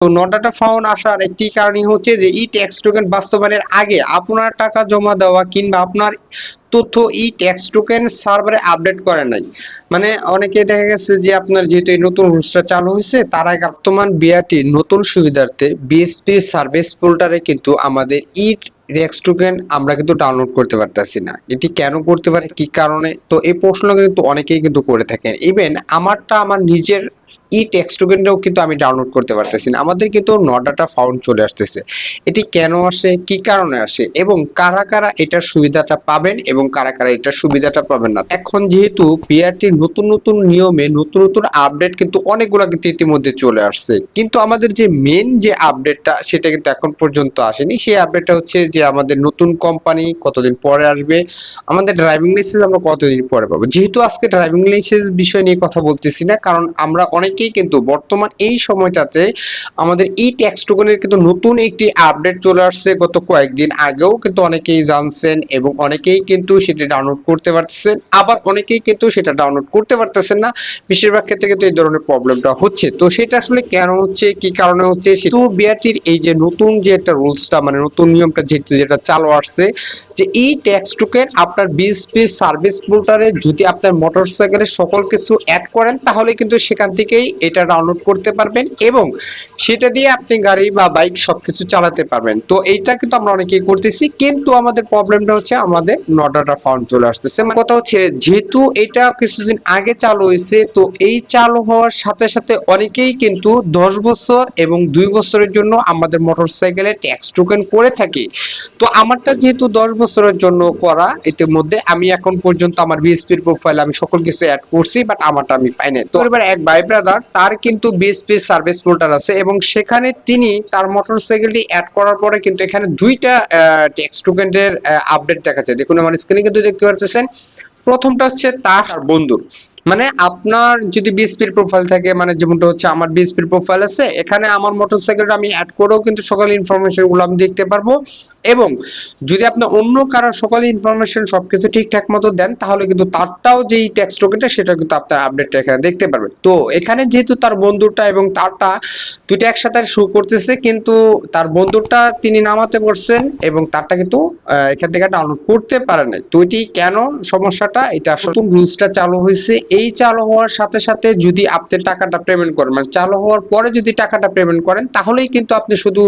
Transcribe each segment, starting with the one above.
তো নটাটা ফাউন্ড আসার একটি কারণই হচ্ছে যে ই ট্যাক্স টোকেন বাস্তবায়নের আগে আপনার টাকা জমা দেওয়া কিংবা আপনার তথ্য ই ট্যাক্স টোকেন সার্ভারে আপডেট করে নাই। মানে অনেকে দেখা গেছে যে আপনার যেহেতু এই নতুন রুলসটা চালু হয়েছে, তার আগে বর্তমান বিআরটি নতুন সুবিধার্থে বিএসপি সার্ভিস পোর্টালে কিন্তু আমাদের ই ট্যাক্স টোকেন আমরা কিন্তু ডাউনলোড করতে পারতেছি না। এটি কেন করতে পারে, কি কারণে? তো এই প্রশ্ন কিন্তু অনেকেই কিন্তু করে থাকেন। ইভেন আমারটা আমার নিজের ই টেক্সট টোকেনটাও কিন্তু আমি ডাউনলোড করতে পারতেছি না। আমাদের কিন্তু নট ডাটা ফাউন্ড চলে আসতেছে। এটি কেন আসে? কি কারণে আসে? এবং কারা কারা এটার সুবিধাটা পাবেন এবং কারা কারা এটার সুবিধাটা পাবেন না? এখন যেহেতু বিআরটির নতুন নতুন নিয়মে, নতুন নতুন আপডেট কিন্তু অনেকগুলো কিন্তু ইতিমধ্যে চলে আসছে। কিন্তু আমাদের যে মেন যে আপডেটটা সেটা কিন্তু এখন পর্যন্ত আসেনি। সেই আপডেটটা হচ্ছে যে আমাদের নতুন কোম্পানি কতদিন পরে আসবে? আমাদের ড্রাইভিং লাইসেন্স আমরা কতদিন পরে পাবো? যেহেতু আজকে ড্রাইভিং লাইসেন্স বিষয় নিয়ে কথা বলতেছি না, কারণ আমরা অনেকেই কিন্তু বর্তমান এই সময়টাতে আমাদের এই ট্যাক্স টোকেনের কিন্তু নতুন একটি আপডেট চলে আসছে গত কয়েকদিন আগেও কিন্তু অনেকেই জানছেন এবং অনেকেই কিন্তু সেটা ডাউনলোড করতে পারতেছেন। আবার অনেকেই কিন্তু সেটা ডাউনলোড করতে পারতেছেন না। বেশিরভাগ ক্ষেত্রে কিন্তু এই ধরনের প্রবলেমটা হচ্ছে। তো সেটা আসলে কেন হচ্ছে? কি কারণে হচ্ছে? তো বিআরটির এই যে নতুন যে একটা রুলসটা মানে নতুন নিয়মটা যেটা চালু আসছে, যে এই ট্যাক্স টোকেন আপনার বিএসপি সার্ভিস পোর্টালে যদি আপনার মোটরসাইকেলের সকল কিছু অ্যাড করেন, তাহলে কিন্তু সেখান থেকেই এটা ডাউনলোড করতে পারবেন এবং সেটা দিয়ে আপনি গাড়ি বা বাইক সবকিছু চালাতে পারবেন। তো এইটা কিন্তু আমরা অনেকেই করতেছি, কিন্তু আমাদের প্রবলেমটা হচ্ছে আমাদের নটাটা ফাউন্ড চলে আসতেছে। মানে কথা হচ্ছে, যেহেতু এটা কিছুদিন আগে চালু হয়েছে, তো এই চালু হওয়ার সাথে সাথে অনেকেই কিন্তু দশ বছর এবং দুই বছরের জন্য আমাদের মোটরসাইকেলে ট্যাক্স টোকেন করে থাকি। তো আমারটা যেহেতু দশ বছরের জন্য করা ইতিমধ্যে আমি এখন পর্যন্ত আমার বিএসপির প্রোফাইল আমি সকল কিছু অ্যাড করছি বাট আমারটা আমি পাই নাই তো এবার এক ভাই ব্রাদার তার কিন্তু বিএসপি সার্ভিস পোর্টাল আছে এবং সেখানে তিনি তার মোটরসাইকেলটি অ্যাড করার পরে কিন্তু এখানে দুইটা ট্যাক্স টোকেনের আপডেট দেখাচ্ছে। দেখুন, আমার স্ক্রিনে কিন্তু দেখতে পাচ্ছেন। প্রথমটা হচ্ছে তার বন্ধু। বন্ধুর মানে আপনার যদি বিএসপির প্রোফাইল থাকে মানে যেমনটা হচ্ছে আমার বিএসপির প্রোফাইল আছে, এখানে আমার মোটরসাইকেলটা আমি অ্যাড করেও কিন্তু সকল ইনফরমেশনগুলো আমি দেখতে পারব। এবং যদি আপনি অন্য কারও সকল ইনফরমেশন সবকিছু ঠিকঠাক মতো দেন, তাহলে কিন্তু তারটাও যেই ট্যাক্স টোকেনটা সেটা কিন্তু আপনার আপডেটটা এখানে দেখতে পারবেন। তো এখানে যেহেতু তার বন্ধুটা এবং তারটা দুইটা একসাথে শো করতেছে, কিন্তু তার বন্ধুটা তিনি নামাতে পারছেন এবং তারটা কিন্তু এখান থেকে ডাউনলোড করতে পারে নাই। তো এটি কেন সমস্যাটা? এটা নতুন রুলসটা চালু হয়েছে। এই চালু হওয়ার সাথে সাথে যদি আপনি টাকাটা পেমেন্ট করেন মানে চালু হওয়ার পরে যদি টাকাটা পেমেন্ট করেন, তাহলেই কিন্তু আপনি শুধু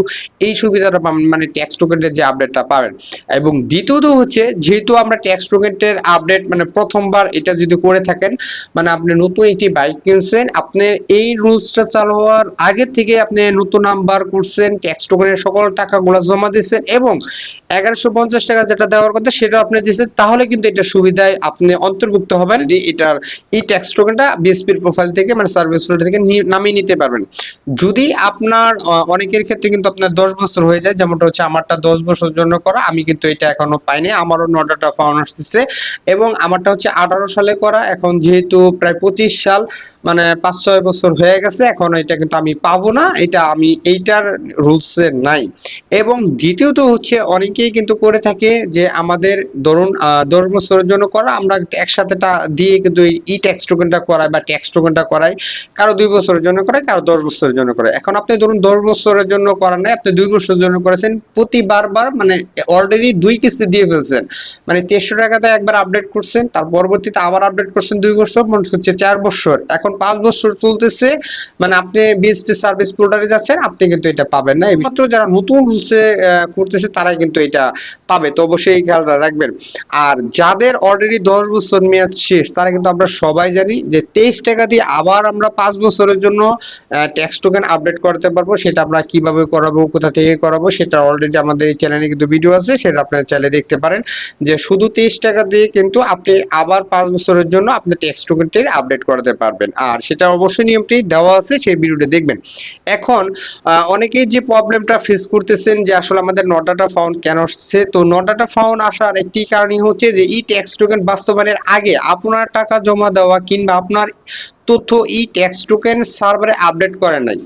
এই সুবিধাটা পাবেন মানে ট্যাক্স টোকেনের যে আপডেটটা পাবেন। এবং দ্বিতীয়ত হচ্ছে, যেহেতু আমরা ট্যাক্স টোকেনের আপডেট মানে প্রথমবার এটা যদি করে থাকেন মানে আপনি নতুন একটি বাইক কিনছেন, আপনি এই রুলসটা চালু হওয়ার আগে থেকে আপনি নতুন নাম্বার করছেন ট্যাক্স টোকেনের সকল টাকাগুলো জমা দিচ্ছেন এবং এগারোশো পঞ্চাশ টাকা যেটা দেওয়ার কথা সেটা আপনি দিচ্ছেন তাহলে কিন্তু এটা সুবিধায় আপনি অন্তর্ভুক্ত হবেন। এটার এই ট্যাক্স টোকেনটা বিএসপির প্রোফাইল থেকে মানে সার্ভিস থেকে নামিয়ে নিতে পারবেন। যদি আপনার অনেকের ক্ষেত্রে কিন্তু আপনার দশ বছর হয়ে যায়, যেমনটা হচ্ছে আমারটা দশ বছর জন্য করা, আমি কিন্তু এটা এখনও পাইনি, আমারও নটাটা ফাউন্ড আসতেছে এবং আমারটা হচ্ছে আঠারো সালে করা, এখন যেহেতু প্রায় পঁচিশ সাল মানে পাঁচ ছয় বছর হয়ে গেছে, এখন এটা কিন্তু আমি পাবো না, এটা আমি এইটার রুলস নাই। এবং দ্বিতীয়ত হচ্ছে, অনেকেই কিন্তু করে থাকে যে আমাদের ধরুন দশ বছরের জন্য করা, আমরা একসাথে দিয়ে কিন্তু ই ট্যাক্স টোকেনটা করাই বা ট্যাক্স টোকেনটা করাই, কারও দুই বছরের জন্য করাই, কারও দশ বছরের জন্য করাই। এখন আপনি ধরুন, দশ বছরের জন্য করার নাই, আপনি দুই বছরের জন্য করেছেন, প্রতিবার বার মানে অলরেডি দুই কিস্তি দিয়ে ফেলছেন। মানে তেরোশো টাকাতে একবার আপডেট করছেন, তার পরবর্তীতে আবার আপডেট করছেন দুই বছর মানে হচ্ছে চার বছর। এখন পাঁচ বছর চলতেছে মানে আপনি বিএসপি সার্ভিস পোর্টালে যাচ্ছেন, আপনি কিন্তু এটা পাবেন না। মাত্র যারা নতুন রুলসে করতেছে, তারাই কিন্তু এটা পাবে। তো অবশ্যই এই খেয়ালটা রাখবেন। আর যাদের অলরেডি দশ বছর মেয়াদ শেষ, তারা কিন্তু আমরা সবাই জানি যে তেইশ টাকা দিয়ে আবার আমরা পাঁচ বছরের জন্য ট্যাক্স টোকেন আপডেট করতে পারব। সেটা আমরা কীভাবে করাবো, কোথা থেকে করাবো, সেটা অলরেডি আমাদের এই চ্যানেলে কিন্তু ভিডিও আছে। সেটা আপনার চ্যানেলে দেখতে পারেন যে শুধু তেইশ টাকা দিয়ে কিন্তু আপনি আবার পাঁচ বছরের জন্য আপনি ট্যাক্স টোকেনটি আপডেট করাতে পারবেন। আর সেটা অবশ্যই নিয়মটি দেওয়া আছে, সেই ভিডিওটা দেখবেন। এখন অনেকেই যে প্রবলেমটা ফেস করতেছেন যে আসলে আমাদের নটাটা ফাউন্ড কেন আসছে, তো নটাটা ফাউন্ড আসার একটি কারণই হচ্ছে যে ই ট্যাক্স টোকেন বাস্তবায়নের আগে আপনার টাকা জমা দেওয়া কিংবা আপনার তথ্য ই ট্যাক্স টোকেন সার্ভারে আপডেট করে নাই।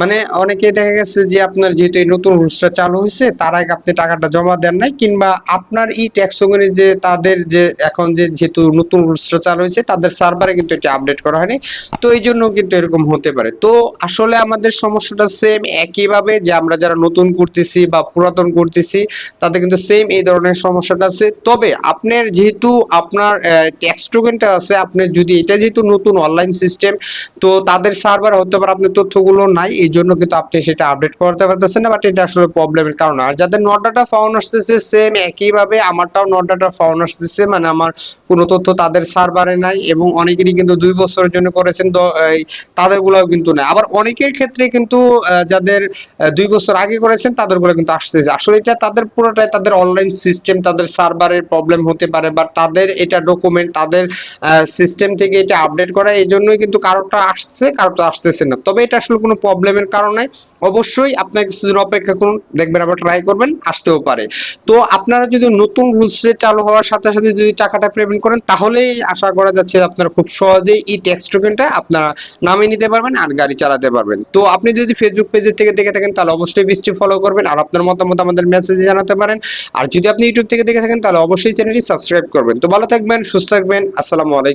মানে অনেকে দেখা গেছে যে আপনার যেহেতু এই নতুন রুলসটা চালু হয়েছে, তার আগে আপনি টাকাটা জমা দেন নাই, কিংবা আপনার ই ট্যাক্স টোকেনের যে তাদের যে এখন যে যেহেতু নতুন রুলসটা চালু হয়েছে, তাদের সার্ভারে কিন্তু এটি আপডেট করা হয়নি। তো এই জন্য কিন্তু এরকম হতে পারে। তো আসলে আমাদের সমস্যাটা সেম একইভাবে যে আমরা যারা নতুন করতেছি বা পুরাতন করতেছি, তাদের কিন্তু সেম এই ধরনের সমস্যাটা আছে। তবে আপনার যেহেতু আপনার ট্যাক্স টোকেনটা আছে, আপনি যদি এটা যেহেতু নতুন অনলাইন সিস্টেম তো তাদের সার্ভার হতে পারে আপনার তথ্যগুলো নাই, এই জন্য কিন্তু আপনি সেটা আপডেট করতে পারতেছেন না বাট এটা আসলে প্রবলেমের কারণ। আর যাদের নট ডাটা ফাউন্ড আসতেছে সেম একইভাবে আমারটাও নট ডাটা ফাউন্ড আসতেছে মানে আমার কোনো তথ্য তাদের সার্ভারে নাই, এবং অনেকেরই কিন্তু দুই বছরের জন্য করেছেন, তো এই তাদের গুলাও কিন্তু নাই। আবার অনেকের ক্ষেত্রে কিন্তু যাদের দুই বছর আগে করেছেন তাদেরগুলো কিন্তু আসতেছে। আসলে এটা তাদের পুরোটাই তাদের অনলাইন সিস্টেম তাদের সার্ভারের প্রবলেম হতে পারে বা তাদের এটা ডকুমেন্ট তাদের সিস্টেম থেকে এটা আপডেট করা, এই জন্যই কিন্তু কারোটা আসছে কারোটা আসতেছে না। তবে এটা আসলে কোনো প্রবলেমের কারণে অবশ্যই আপনাকে কিছুদিন অপেক্ষা করুন, দেখবেন আবার ট্রাই করবেন, আসতেও পারে। তো আপনারা যদি নতুন রুলস চালু হওয়ার সাথে সাথে যদি টাকাটা পেমেন্ট করেন, তাহলেই আশা করা যাচ্ছে আপনারা খুব সহজেই এই ট্যাক্স টোকেনটা আপনারা নামিয়ে নিতে পারবেন আর গাড়ি চালাতে পারবেন। তো আপনি যদি ফেসবুক পেজের থেকে দেখে থাকেন, তাহলে অবশ্যই পেজটি ফলো করবেন আর আপনার মতামত আমাদের মেসেজে জানাতে পারেন। আর যদি আপনি ইউটিউব থেকে দেখে থাকেন, তাহলে অবশ্যই চ্যানেলটি সাবস্ক্রাইব করবেন। তো ভালো থাকবেন, সুস্থ থাকবেন, আসসালামু আলাইকুম।